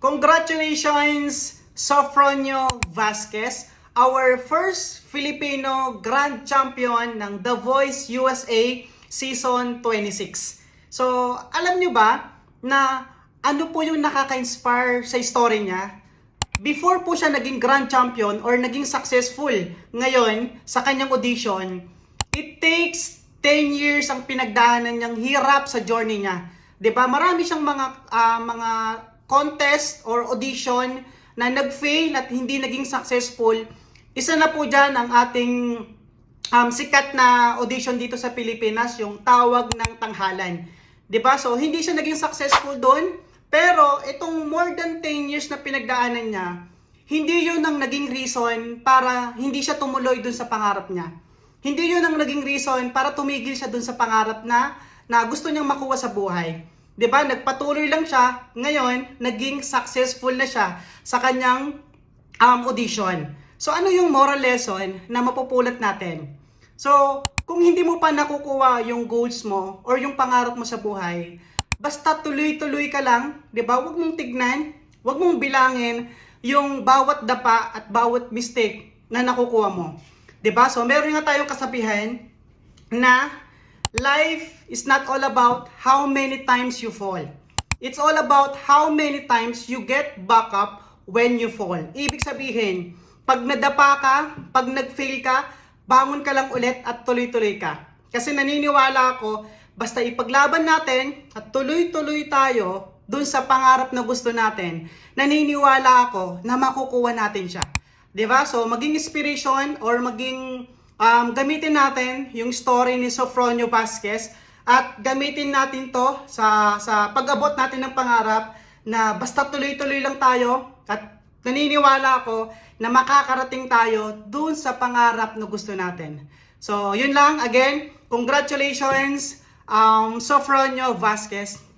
Congratulations, Sofronio Vasquez, our first Filipino Grand Champion ng The Voice USA Season 26. So, alam nyo ba na ano po yung nakaka-inspire sa story niya? Before po siya naging Grand Champion or naging successful ngayon sa kanyang audition, it takes 10 years ang pinagdaanan niyang hirap sa journey niya. 'Di ba? Marami siyang mga ah, mga contest or audition na nag-fail at hindi naging successful. Isa na po diyan ang ating um, sikat na audition dito sa Pilipinas, yung Tawag ng Tanghalan. ba? So hindi siya naging successful doon, pero itong more than 10 years na pinagdaanan niya, hindi yun ang naging reason para hindi siya tumuloy dun sa pangarap niya. Hindi yun ang naging reason para tumigil siya dun sa pangarap na na gusto niyang makuha sa buhay. 'Di ba? Nagpatuloy lang siya. Ngayon, naging successful na siya sa kanyang um, audition. So ano yung moral lesson na mapupulot natin? So, kung hindi mo pa nakukuha yung goals mo or yung pangarap mo sa buhay, basta tuloy-tuloy ka lang, 'di ba? Huwag mong tignan, huwag mong bilangin yung bawat dapa at bawat mistake na nakukuha mo. 'Di ba? So, meron nga tayong kasabihan na life is not all about how many times you fall. It's all about how many times you get back up when you fall. Ibig sabihin, pag nadapa ka, pag nag-fail ka, bangon ka lang ulit at tuloy-tuloy ka. Kasi naniniwala ako, basta ipaglaban natin at tuloy-tuloy tayo dun sa pangarap na gusto natin, naniniwala ako na makukuha natin siya. 'Di ba? So, maging inspiration or maging um, gamitin natin yung story ni Sofronio Vasquez at gamitin natin to sa, sa pag-abot natin ng pangarap na basta tuloy-tuloy lang tayo at naniniwala ako na makakarating tayo dun sa pangarap na gusto natin. So, yun lang. Again, congratulations, um, Sofronio Vasquez.